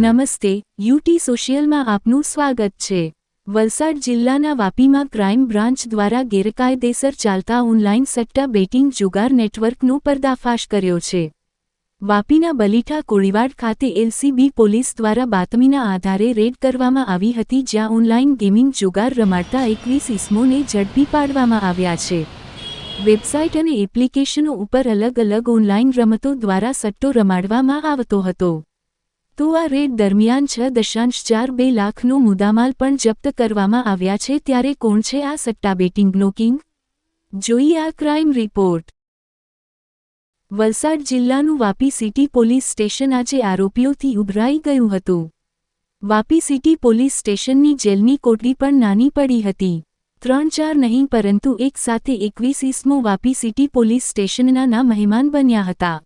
નમસ્તે યુટી સોશિયલમાં આપનું સ્વાગત છે. વલસાડ જિલ્લાના વાપીમાં ક્રાઇમ બ્રાન્ચ દ્વારા ગેરકાયદેસર ચાલતા ઓનલાઇન સટ્ટા બેટિંગ જુગાર નેટવર્કનો પર્દાફાશ કર્યો છે. વાપીના બલીઠા કોળીવાડ ખાતે એલસીબી પોલીસ દ્વારા બાતમીના આધારે રેડ કરવામાં આવી હતી જ્યાં ઓનલાઇન ગેમિંગ જુગાર રમાડતા એકવીસ ઇસમોને ઝડપી પાડવામાં આવ્યા છે. વેબસાઇટ અને એપ્લિકેશનો ઉપર અલગ અલગ ઓનલાઇન રમતો દ્વારા સટ્ટો રમાડવામાં આવતો હતો. તો આ રેડ દરમિયાન છ દશાંશ ચાર બે લાખનો મુદ્દામાલ પણ જપ્ત કરવામાં આવ્યા છે, ત્યારે કોણ છે આ સટ્ટા બેટિંગનો કિંગ? જોઈએ આ ક્રાઇમ રિપોર્ટ. વલસાડ જિલ્લાનું વાપી સિટી પોલીસ સ્ટેશન આજે આરોપીઓથી ઉભરાઈ ગયું હતું. વાપી સિટી પોલીસ સ્ટેશનની જેલની કોટડી પણ નાની પડી હતી. ત્રણ ચાર નહીં, પરંતુ એક સાથે એકવીસ ઈસમો વાપી સિટી પોલીસ સ્ટેશનના મહેમાન બન્યા હતા.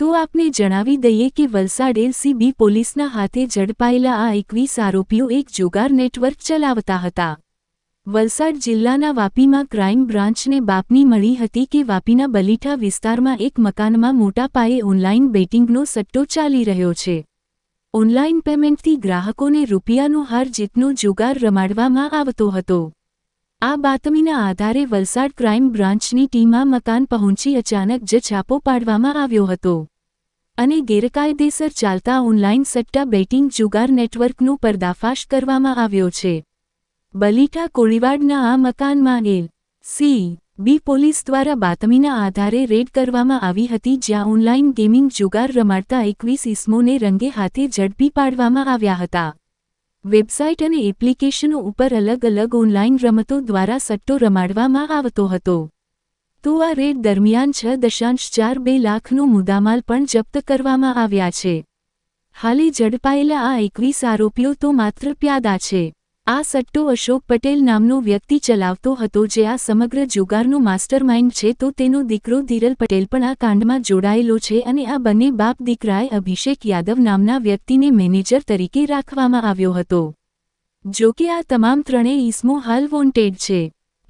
તો આપને જણાવી દઈએ કે વલસાડ એલસીબી પોલીસના હાથે ઝડપાયેલા આ એકવીસ આરોપીઓ એક જોગાર નેટવર્ક ચલાવતા હતા. વલસાડ જિલ્લાના વાપીમાં ક્રાઇમ બ્રાન્ચને બાપની મળી હતી કે વાપીના બલીઠા વિસ્તારમાં એક મકાનમાં મોટા પાયે ઓનલાઇન બેટિંગનો સટ્ટો ચાલી રહ્યો છે. ઓનલાઇન પેમેન્ટથી ગ્રાહકોને રૂપિયાનો હાર જીતનો જુગાર રમાડવામાં આવતો હતો. આ બાતમીના આધારે વલસાડ ક્રાઇમ બ્રાન્ચની ટીમ આ મકાન પહોંચી અચાનક જ છાપો પાડવામાં આવ્યો હતો. અને ગેરકાયદેસર ચાલતા ઓનલાઇન સટ્ટા બેટિંગ જુગાર નેટવર્કનો પર્દાફાશ કરવામાં આવ્યો છે. બલીઠા કોળીવાડના આ મકાનમાં એલ. સી. બી. પોલીસ દ્વારા બાતમીના આધારે રેડ કરવામાં આવી હતી જ્યાં ઓનલાઇન ગેમિંગ જુગાર રમાડતા એકવીસ ઇસમોને રંગે હાથે ઝડપી પાડવામાં આવ્યા હતા. વેબસાઇટ અને એપ્લિકેશનો ઉપર અલગ અલગ ઓનલાઇન રમતો દ્વારા સટ્ટો રમાડવામાં આવતો હતો. તો આ રેડ દરમિયાન છ દશાંશ ચાર બે લાખનો મુદ્દામાલ પણ જપ્ત કરવામાં આવ્યા છે. હાલે ઝડપાયેલા આ એકવીસ આરોપીઓ તો માત્ર પ્યાદા છે. આ સટ્ટો અશોક પટેલ નામનો વ્યક્તિ ચલાવતો હતો જે આ સમગ્ર જુગારનો માસ્ટરમાઇન્ડ છે તો તેનો દીકરો ધીરલ પટેલ પણ આ કાંડમાં જોડાયેલો છે અને આ બંને બાપ દીકરાએ અભિષેક યાદવ નામના વ્યક્તિને મેનેજર તરીકે રાખવામાં આવ્યો હતો. જો કે આ તમામ ત્રણેય ઇસમો હાલ વોન્ટેડ છે.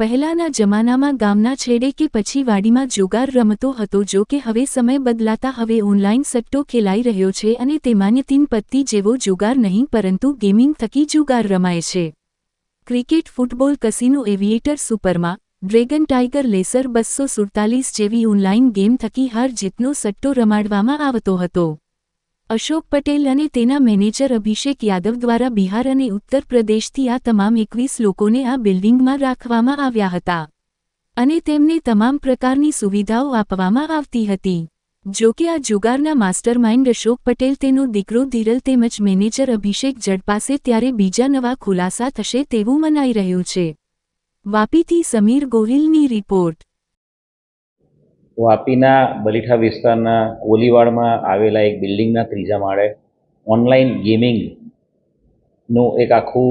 પહેલાના જમાનામાં ગામના છેડે કે પછી વાડીમાં જોગાર રમતો હતો જો કે હવે સમય બદલાતા હવે ઓનલાઇન સટ્ટો ખેલાઈ રહ્યો છે અને તેમાંય તીન પત્તી જેવો જોગાર નહીં, પરંતુ ગેમિંગ થકી જુગાર રમાય છે. ક્રિકેટ, ફૂટબોલ, કસીનો, એવિએટર, સુપરમાં, ડ્રેગન ટાઇગર લેસર બસો સુડતાલીસ જેવી ઓનલાઇન ગેમ થકી હાર જીતનો સટ્ટો રમાડવામાં આવતો હતો. અશોક પટેલ અને તેના મેનેજર અભિષેક યાદવ દ્વારા બિહાર અને ઉત્તર પ્રદેશથી આ તમામ એકવીસ લોકોને આ બિલ્ડિંગમાં રાખવામાં આવ્યા હતા. અને તેમને તમામ પ્રકારની સુવિધાઓ આપવામાં આવતી હતી. જો કે આ જુગારના માસ્ટરમાઇન્ડ અશોક પટેલ તેનો દીકરો ધીરલ તેમજ મેનેજર અભિષેક ઝડપાશે ત્યારે બીજા નવા ખુલાસા થશે તેવું મનાઈ રહ્યું છે. વાપીથી સમીર ગોહિલની રિપોર્ટ. વાપીના બલીઠા વિસ્તારના કોલીવાડમાં આવેલા એક બિલ્ડિંગના ત્રીજા માળે ઓનલાઈન ગેમિંગનું એક આખું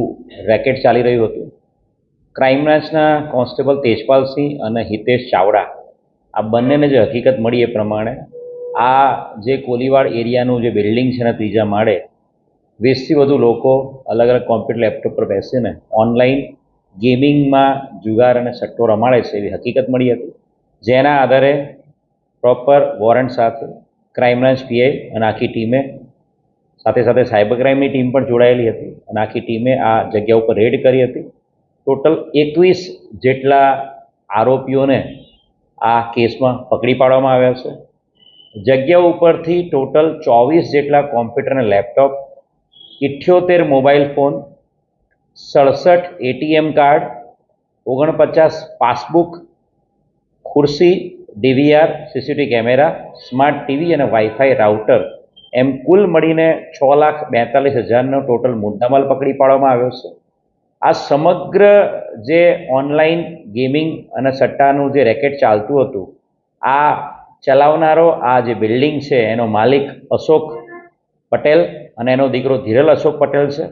રેકેટ ચાલી રહ્યું હતું. ક્રાઇમ બ્રાન્ચના કોન્સ્ટેબલ તેજપાલસિંહ અને હિતેશ ચાવડા આ બંનેને જે હકીકત મળી એ પ્રમાણે આ જે કોલીવાડ એરિયાનું જે બિલ્ડિંગ છે ને ત્રીજા માળે વીસથી વધુ લોકો અલગ અલગ કોમ્પ્યુટર લેપટોપ પર બેસીને ઓનલાઈન ગેમિંગમાં જુગાર અને સટ્ટો રમાડે છે એવી હકીકત મળી હતી. જેના આધારે પ્રોપર વોરંટ સાથે ક્રાઇમ બ્રાન્ચ પીઆઈ અને આખી ટીમે સાથે સાથે સાયબર ક્રાઇમની ટીમ પણ જોડાયેલી હતી અને આખી ટીમે આ જગ્યા ઉપર રેડ કરી હતી. ટોટલ એકવીસ જેટલા આરોપીઓને આ કેસમાં પકડી પાડવામાં આવ્યા છે. જગ્યા ઉપરથી ટોટલ ચોવીસ જેટલા કોમ્પ્યુટર અને લેપટોપ ઇઠ્યોતેર મોબાઈલ ફોન સડસઠ એટીએમ કાર્ડ ઓગણપચાસ પાસબુક ખુરશી, DVR, CCTV camera, smart TV અને વાઈફાઈ રાઉટર એમ કુલ મળીને છ લાખ બેતાલીસ હજારનો ટોટલ મુદ્દામાલ પકડી પાડવામાં આવ્યો છે. આ સમગ્ર જે ઓનલાઈન ગેમિંગ અને સટ્ટાનું જે રેકેટ ચાલતું હતું, આ ચલાવનારો, આ જે બિલ્ડિંગ છે, એનો માલિક અશોક પટેલ અને એનો દીકરો ધીરલ અશોક પટેલ છે.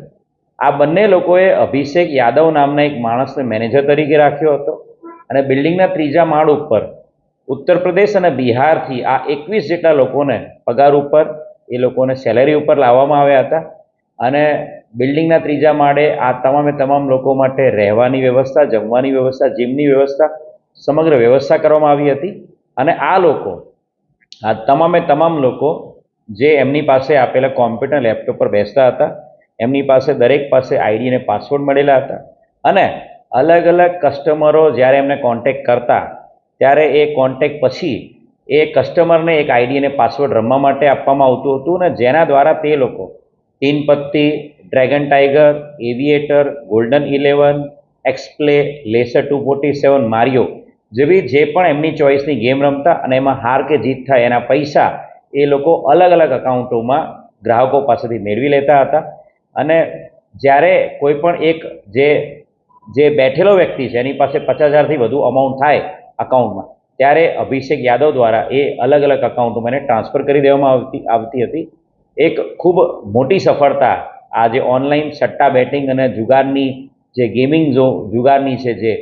આ બંને લોકોએ અભિષેક યાદવ નામના એક માણસને મેનેજર તરીકે રાખ્યો હતો. અને બિલ્ડિંગના ત્રીજા માળ ઉપર ઉત્તર પ્રદેશ અને બિહારથી આ એકવીસ જેટલા લોકોને પગાર ઉપર, એ લોકોને સેલેરી ઉપર લાવવામાં આવ્યા હતા. અને બિલ્ડિંગના ત્રીજા માળે આ તમામે તમામ લોકો માટે રહેવાની વ્યવસ્થા, જમવાની વ્યવસ્થા, જીમની વ્યવસ્થા સમગ્ર વ્યવસ્થા કરવામાં આવી હતી. અને આ લોકો, આ તમામે તમામ લોકો જે એમની પાસે આપેલા કોમ્પ્યુટર લેપટોપ પર બેસતા હતા, એમની પાસે દરેક પાસે આઈડી અને પાસવર્ડ મળેલા હતા. અને અલગ અલગ કસ્ટમરો જ્યારે એમને કોન્ટેક્ટ કરતા, ત્યારે એ કોન્ટેક્ટ પછી એ કસ્ટમરને એક આઈડી અને પાસવર્ડ રમવા માટે આપવામાં આવતું હતું અને જેના દ્વારા તે લોકો Teen Patti dragon tiger, aviator, golden eleven, એક્સપ્લે, laser two forty seven, Mario જેવી જે પણ એમની ચોઈસની ગેમ રમતા અને એમાં હાર કે જીત થાય એના પૈસા એ લોકો અલગ અલગ અકાઉન્ટોમાં ગ્રાહકો પાસેથી મેળવી લેતા હતા. અને જ્યારે કોઈ પણ એક જે જે બેઠેલો વ્યક્તિ છે, એની પાસે પચાસ હજારથી વધુ અમાઉન્ટ થાય અકાઉન્ટમાં ત્યારે અભિષેક યાદવ દ્વારા એ અલગ અલગ અકાઉન્ટમાં એને ટ્રાન્સફર કરી દેવામાં આવતી આવતી હતી. એક ખૂબ મોટી સફળતા આ જે ઓનલાઈન સટ્ટા બેટિંગ અને જુગારની જે ગેમિંગ જો, જુગારની છે જે,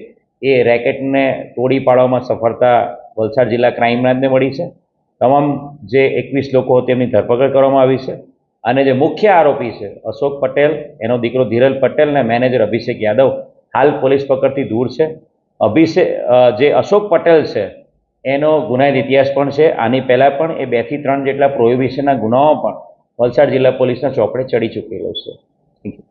એ રેકેટને તોડી પાડવામાં સફળતા વલસાડ જિલ્લા ક્રાઇમ બ્રાન્ચને મળી છે. તમામ જે એકવીસ લોકો તેમની ધરપકડ કરવામાં આવી છે. અને જે મુખ્ય આરોપી છે, અશોક પટેલ, એનો દીકરો ધીરલ પટેલ અને મેનેજર અભિષેક યાદવ હાલ પોલીસ પકડથી દૂર છે. અભિષેક જે અશોક પટેલ છે, એનો ગુનાહિત ઇતિહાસ પણ છે. આની પહેલાં પણ એ બેથી ત્રણ જેટલા પ્રોહિબિશનના ગુનાઓ પણ વલસાડ જિલ્લા પોલીસના ચોપડે ચડી ચૂકેલો છે. Thank you